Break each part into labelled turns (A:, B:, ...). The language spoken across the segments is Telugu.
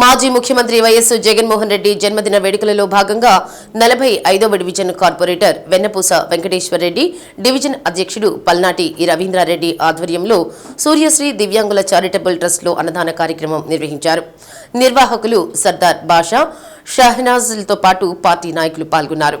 A: మాజీ ముఖ్యమంత్రి వైఎస్ జగన్మోహన్ రెడ్డి జన్మదిన వేడుకలలో భాగంగా నలభై ఐదవ డివిజన్ కార్పొరేటర్ వెన్నపూస వెంకటేశ్వర రెడ్డి డివిజన్ అధ్యక్షుడు పల్నాటి రవీంద్రారెడ్డి ఆధ్వర్యంలో సూర్యశ్రీ దివ్యాంగుల చారిటబుల్ ట్రస్ట్లో అన్నదాన కార్యక్రమం నిర్వహించారు. నిర్వాహకులు సర్దార్ బాషా షహనాజ్లతో పాటు పార్టీ నాయకులు పాల్గొన్నారు.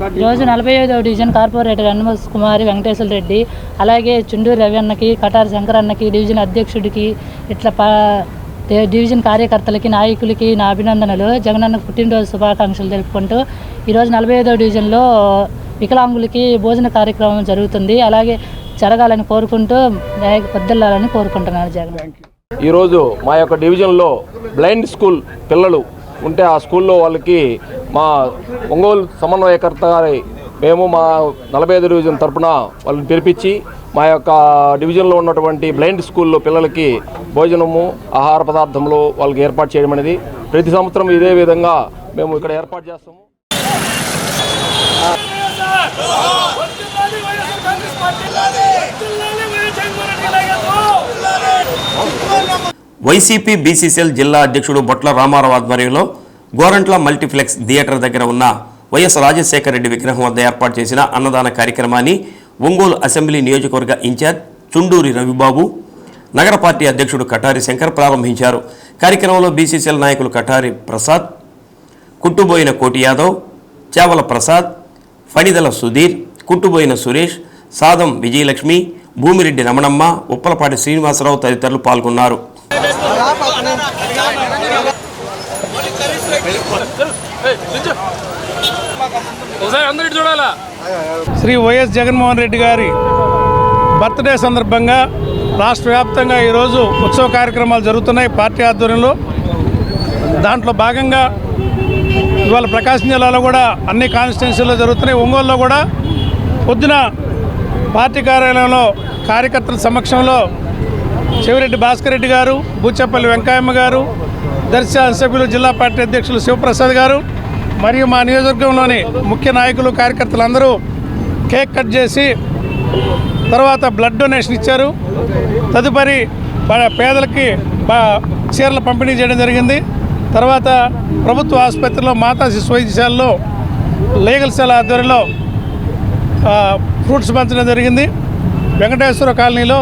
B: రోజు
C: నలభై ఐదవ డివిజన్ కార్పొరేటర్ హనుమస్ కుమారి వెంకటేశ్వర రెడ్డి అలాగే చుండూరు రవి అన్నకి కటారు శంకర్ అన్నకి డివిజన్ అధ్యక్షుడికి ఇట్లా పా డివిజన్ కార్యకర్తలకి నాయకులకి నా అభినందనలు. జగనన్న పుట్టినరోజు శుభాకాంక్షలు తెలుపుకుంటూ ఈరోజు నలభై ఐదవ డివిజన్లో వికలాంగులకి భోజన కార్యక్రమం జరుగుతుంది. అలాగే జరగాలని కోరుకుంటూ పొద్దుల్లాలని కోరుకుంటున్నాను జగన్
D: ఈరోజు మా యొక్క డివిజన్లో బ్లైండ్ స్కూల్ పిల్లలు ఉంటే ఆ స్కూల్లో వాళ్ళకి మా ఒంగోలు సమన్వయకర్త గారి మేము మా నలభై ఐదు డివిజన్ తరపున వాళ్ళని పిలిపించి మా యొక్క డివిజన్లో ఉన్నటువంటి బ్లైండ్ స్కూల్లో పిల్లలకి భోజనము ఆహార పదార్థములు వాళ్ళకి ఏర్పాటు చేయడం అనేది. ప్రతి సంవత్సరం ఇదే విధంగా మేము ఇక్కడ ఏర్పాటు చేస్తాము.
E: వైసీపీ బీసీసీఎల్ జిల్లా అధ్యక్షుడు బొట్ల రామారావు ఆధ్వర్యంలో గోరంట్ల మల్టీప్లెక్స్ థియేటర్ దగ్గర ఉన్న వైఎస్ రాజశేఖర రెడ్డి విగ్రహం వద్ద ఏర్పాటు చేసిన అన్నదాన కార్యక్రమాన్ని ఒంగోలు అసెంబ్లీ నియోజకవర్గ ఇన్ఛార్జ్ చుండూరి రవిబాబు నగర పార్టీ అధ్యక్షుడు కటారి శంకర్ ప్రారంభించారు. కార్యక్రమంలో బీసీసీఎల్ నాయకులు కటారి ప్రసాద్ కుట్టుబోయిన కోటి యాదవ్ చావల ప్రసాద్ ఫణిదల సుధీర్ కుట్టుబోయిన సురేష్ సాదం విజయలక్ష్మి భూమిరెడ్డి రమణమ్మ ఉప్పలపాటి శ్రీనివాసరావు తదితరులు పాల్గొన్నారు.
B: ఒకసారి చూడాలా? శ్రీ వైఎస్ జగన్మోహన్ రెడ్డి గారి బర్త్డే సందర్భంగా రాష్ట్ర వ్యాప్తంగా ఈరోజు ఉత్సవ కార్యక్రమాలు జరుగుతున్నాయి పార్టీ ఆధ్వర్యంలో. దాంట్లో భాగంగా ఇవాళ ప్రకాశం జిల్లాలో కూడా అన్ని కాన్స్టిట్యున్సీలో జరుగుతున్నాయి. ఒంగోలులో కూడా పొద్దున పార్టీ కార్యాలయంలో కార్యకర్తల సమక్షంలో శివరెడ్డి భాస్కర్ రెడ్డి గారు బూచపల్లి వెంకయ్యమ్మ గారు దర్శన సభ్యులు జిల్లా పార్టీ అధ్యక్షులు శివప్రసాద్ గారు మరియు మా నియోజకవర్గంలోని ముఖ్య నాయకులు కార్యకర్తలందరూ కేక్ కట్ చేసి తర్వాత బ్లడ్ డొనేషన్ ఇచ్చారు. తదుపరి పేదలకి చీరలు పంపిణీ చేయడం జరిగింది. తర్వాత ప్రభుత్వ ఆసుపత్రిలో మాతా శిశు వైద్యశాలలో లీగల్ సెల్ ఆధ్వర్యంలో ఫ్రూట్స్ పంచడం జరిగింది. వెంకటేశ్వర కాలనీలో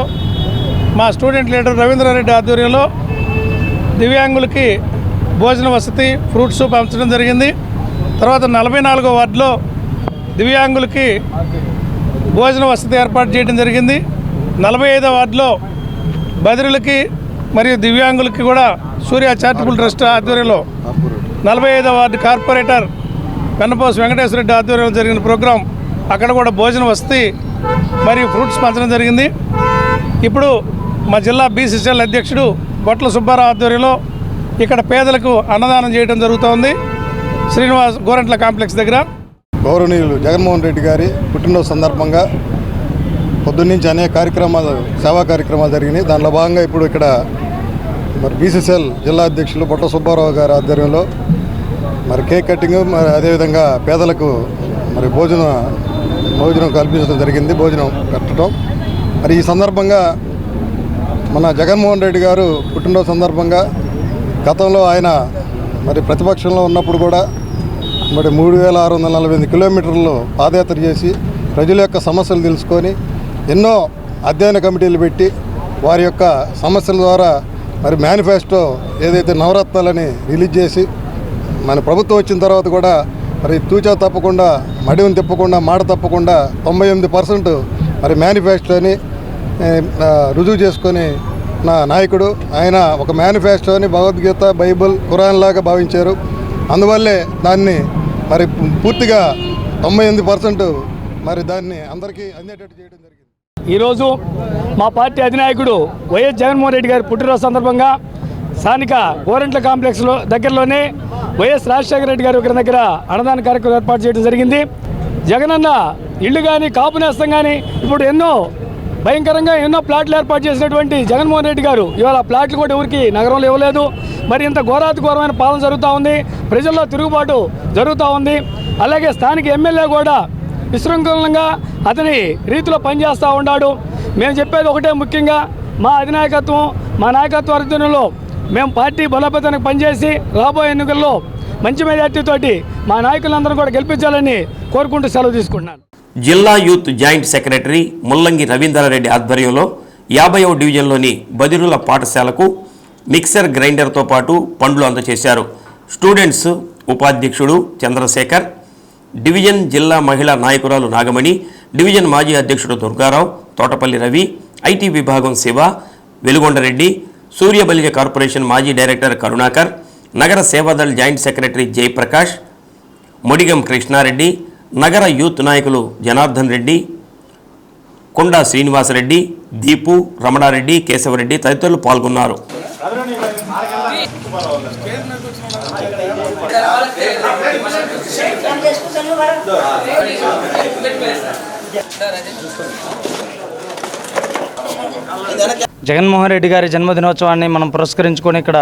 B: మా స్టూడెంట్ లీడర్ రవీంద్రారెడ్డి ఆధ్వర్యంలో దివ్యాంగులకి భోజన వసతి ఫ్రూట్స్ పంచడం జరిగింది. తర్వాత నలభై నాలుగో వార్డులో దివ్యాంగులకి భోజన వసతి ఏర్పాటు చేయడం జరిగింది. నలభై ఐదో వార్డులో బదిరులకి మరియు దివ్యాంగులకి కూడా సూర్య చారిటబుల్ ట్రస్ట్ ఆధ్వర్యంలో నలభై ఐదో వార్డు కార్పొరేటర్ వెన్నపోస్ వెంకటేశ్వర రెడ్డి ఆధ్వర్యంలో జరిగిన ప్రోగ్రాం అక్కడ కూడా భోజన వసతి మరియు ఫ్రూట్స్ పంచడం జరిగింది. ఇప్పుడు మా జిల్లా బీసీసీఎల్ అధ్యక్షుడు బొట్ల సుబ్బారావు ఆధ్వర్యంలో ఇక్కడ పేదలకు అన్నదానం చేయడం జరుగుతోంది. శ్రీనివాస్ గోరంట్ల కాంప్లెక్స్ దగ్గర.
F: గౌరవనీయులు జగన్మోహన్ రెడ్డి గారి పుట్టినరోజు సందర్భంగా పొద్దున్నుంచి అనేక కార్యక్రమాలు సేవా కార్యక్రమాలు జరిగినాయి. దానిలో భాగంగా ఇప్పుడు ఇక్కడ మరి బీసీసీఎల్ జిల్లా అధ్యక్షులు బొట్ట సుబ్బారావు గారి ఆధ్వర్యంలో మరి కేక్ కటింగ్ మరి అదేవిధంగా పేదలకు మరి భోజన భోజనం కల్పించడం జరిగింది. భోజనం పెట్టడం. మరి ఈ సందర్భంగా మన జగన్మోహన్ రెడ్డి గారు పుట్టినరోజు సందర్భంగా గతంలో ఆయన మరి ప్రతిపక్షంలో ఉన్నప్పుడు కూడా మరి మూడు వేల ఆరు వందల నలభై ఎనిమిది కిలోమీటర్లు పాదయాత్ర చేసి ప్రజల యొక్క సమస్యలు తెలుసుకొని ఎన్నో అధ్యయన కమిటీలు పెట్టి వారి యొక్క సమస్యల ద్వారా మరి మేనిఫెస్టో ఏదైతే నవరత్నాలని రిలీజ్ చేసి మన ప్రభుత్వం వచ్చిన తర్వాత కూడా మరి తూచా తప్పకుండా మడిని తిప్పకుండా మాట తప్పకుండా తొంభై ఎనిమిది పర్సెంట్ మరి మేనిఫెస్టోని రుజువు చేసుకొని నా నాయకుడు ఆయన ఒక మేనిఫెస్టోని భగవద్గీత బైబిల్ ఖురాన్ లాగా భావించారు. అందువల్లే దాన్ని మరి పూర్తిగా తొంభై ఎనిమిది పర్సెంట్ మరి దాన్ని అందరికీ అందేటట్టు చేయడం జరిగింది.
G: ఈరోజు మా పార్టీ అధినాయకుడు వైఎస్ జగన్మోహన్ రెడ్డి గారి పుట్టినరోజు సందర్భంగా స్థానిక గోరెంట్ల కాంప్లెక్స్లో దగ్గరలోనే వైఎస్ రాజశేఖర రెడ్డి గారి ఒకరి దగ్గర అన్నదాన కార్యక్రమం ఏర్పాటు చేయడం జరిగింది. జగనన్న ఇళ్ళు కానీ కాపు నేస్తం కానీ ఇప్పుడు ఎన్నో భయంకరంగా ఎన్నో ప్లాట్లు ఏర్పాటు చేసినటువంటి జగన్మోహన్ రెడ్డి గారు. ఇవాళ ప్లాట్లు కూడా ఎవరికి నగరంలో ఇవ్వలేదు. మరి ఇంత ఘోరాతి ఘోరమైన పాలన జరుగుతూ ఉంది. ప్రజల్లో తిరుగుబాటు జరుగుతూ ఉంది. అలాగే స్థానిక ఎమ్మెల్యే కూడా విశృంఖలంగా అతని రీతిలో పనిచేస్తూ ఉన్నాడు. మేము చెప్పేది ఒకటే ముఖ్యంగా మా అధినాయకత్వం మా నాయకత్వ అర్జునంలో మేము పార్టీ బలోపేతానికి పనిచేసి రాబోయే ఎన్నికల్లో మంచి మెజార్టీతోటి మా నాయకులందరూ కూడా గెలిపించాలని కోరుకుంటూ సెలవు తీసుకుంటున్నాను.
E: జిల్లా యూత్ జాయింట్ సెక్రటరీ ముల్లంగి రవీంద్రారెడ్డి ఆధ్వర్యంలో యాభైవ డివిజన్లోని బదిరుల పాఠశాలకు మిక్సర్ గ్రైండర్తో పాటు పండ్లు అందజేశారు స్టూడెంట్స్ ఉపాధ్యక్షుడు చంద్రశేఖర్ డివిజన్ జిల్లా మహిళా నాయకురాలు నాగమణి డివిజన్ మాజీ అధ్యక్షుడు దుర్గారావు తోటపల్లి రవి ఐటీ విభాగం శివ వెలుగొండరెడ్డి సూర్యబలిజ కార్పొరేషన్ మాజీ డైరెక్టర్ కరుణాకర్ నగర సేవాదళ్ జాయింట్ సెక్రటరీ జయప్రకాష్ మొడిగం కృష్ణారెడ్డి నగర యూత్ నాయకులు జనార్దన్ రెడ్డి కొండా శ్రీనివాసరెడ్డి దీపు రమణారెడ్డి కేశవరెడ్డి తదితరులు పాల్గొన్నారు.
H: జగన్మోహన్ రెడ్డి గారి జన్మదినోత్సవాన్ని మనం పురస్కరించుకొని ఇక్కడ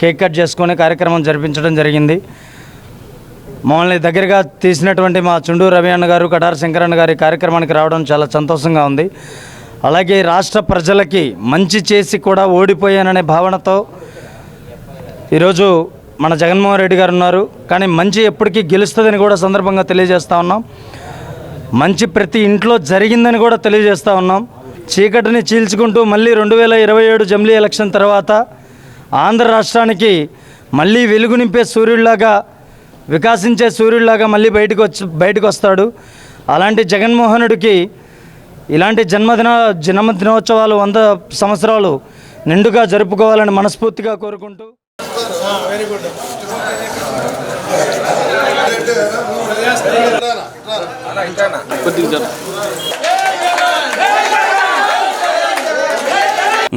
H: కేక్ కట్ చేసుకొని కార్యక్రమం జరిపించడం జరిగింది. మమ్మల్ని దగ్గరగా తీసినటువంటి మా చుండూ రవి అన్న గారు కటార శంకరన్న గారి కార్యక్రమానికి రావడం చాలా సంతోషంగా ఉంది. అలాగే రాష్ట్ర ప్రజలకి మంచి చేసి కూడా ఓడిపోయాననే భావనతో ఈరోజు మన జగన్మోహన్ రెడ్డి గారు ఉన్నారు. కానీ మంచి ఎప్పటికీ గెలుస్తుందని కూడా సందర్భంగా తెలియజేస్తూ ఉన్నాం. మంచి ప్రతి ఇంట్లో జరిగిందని కూడా తెలియజేస్తూ ఉన్నాం. చీకటిని చీల్చుకుంటూ మళ్ళీ రెండు వేల ఇరవై ఏడు జమిలీ ఎలక్షన్ తర్వాత ఆంధ్ర రాష్ట్రానికి మళ్ళీ వెలుగు నింపే సూర్యుడిలాగా వికాసించే సూర్యుడిలాగా మళ్ళీ బయటకు వచ్చి బయటకు వస్తాడు అలాంటి జగన్మోహనుడికి ఇలాంటి జన్మదిన జన్మదినోత్సవాలు వంద సంవత్సరాలు నిండుగా జరుపుకోవాలని మనస్ఫూర్తిగా కోరుకుంటూ.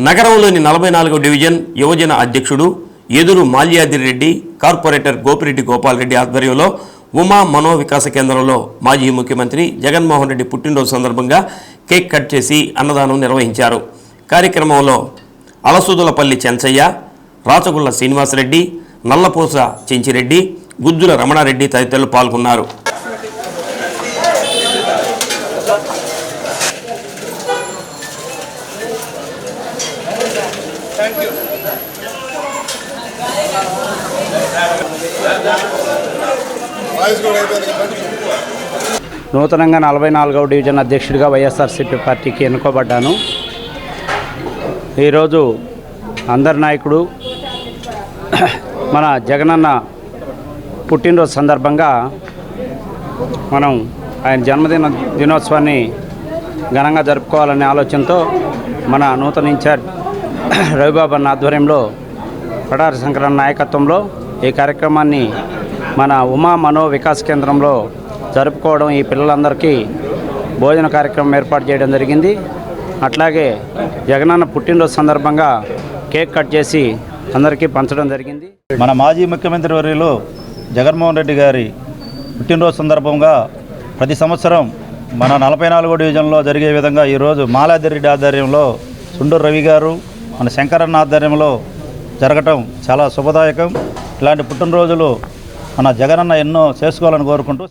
E: నగరంలోని నలభై నాలుగో డివిజన్ యువజన అధ్యక్షుడు ఎదురు మాల్యాదిరెడ్డి కార్పొరేటర్ గోపిరెడ్డి గోపాల్ రెడ్డి ఆధ్వర్యంలో ఉమా మనోవికాస కేంద్రంలో మాజీ ముఖ్యమంత్రి జగన్మోహన్ రెడ్డి పుట్టినరోజు సందర్భంగా కేక్ కట్ చేసి అన్నదానం నిర్వహించారు. కార్యక్రమంలో అలసుదులపల్లి చెంచయ్య రాచగుళ్ళ శ్రీనివాసరెడ్డి నల్లపూస చెంచిరెడ్డి గుజ్జుల రమణారెడ్డి తదితరులు పాల్గొన్నారు.
H: నూతనంగా నలభై నాలుగవ డివిజన్ అధ్యక్షుడిగా వైఎస్ఆర్సీపీ పార్టీకి ఎన్నుకోబడ్డాను. ఈరోజు అందరి నాయకుడు మన జగనన్న పుట్టినరోజు సందర్భంగా మనం ఆయన జన్మదిన దినోత్సవాన్ని ఘనంగా జరుపుకోవాలనే ఆలోచనతో మన నూతన ఇన్ఛార్జ్ రవిబాబు అన్న ఆధ్వర్యంలో పడారి శంకరన్ నాయకత్వంలో ఈ కార్యక్రమాన్ని మన ఉమా మనో వికాస్ కేంద్రంలో జరుపుకోవడం ఈ పిల్లలందరికీ భోజన కార్యక్రమం ఏర్పాటు చేయడం జరిగింది. అట్లాగే జగనన్న పుట్టినరోజు సందర్భంగా కేక్ కట్ చేసి అందరికీ పంచడం జరిగింది.
I: మన మాజీ ముఖ్యమంత్రి వర్యులు జగన్మోహన్ రెడ్డి గారి పుట్టినరోజు సందర్భంగా ప్రతి సంవత్సరం మన నలభై నాలుగో డివిజన్లో జరిగే విధంగా ఈరోజు మాలాదిరెడ్డి ఆధ్వర్యంలో సుండూరు రవి గారు మన శంకరన్న ఆధ్వర్యంలో జరగటం చాలా శుభదాయకం. ఇలాంటి పుట్టినరోజులు మన జగనన్న ఎన్నో చేసుకోవాలని కోరుకుంటూ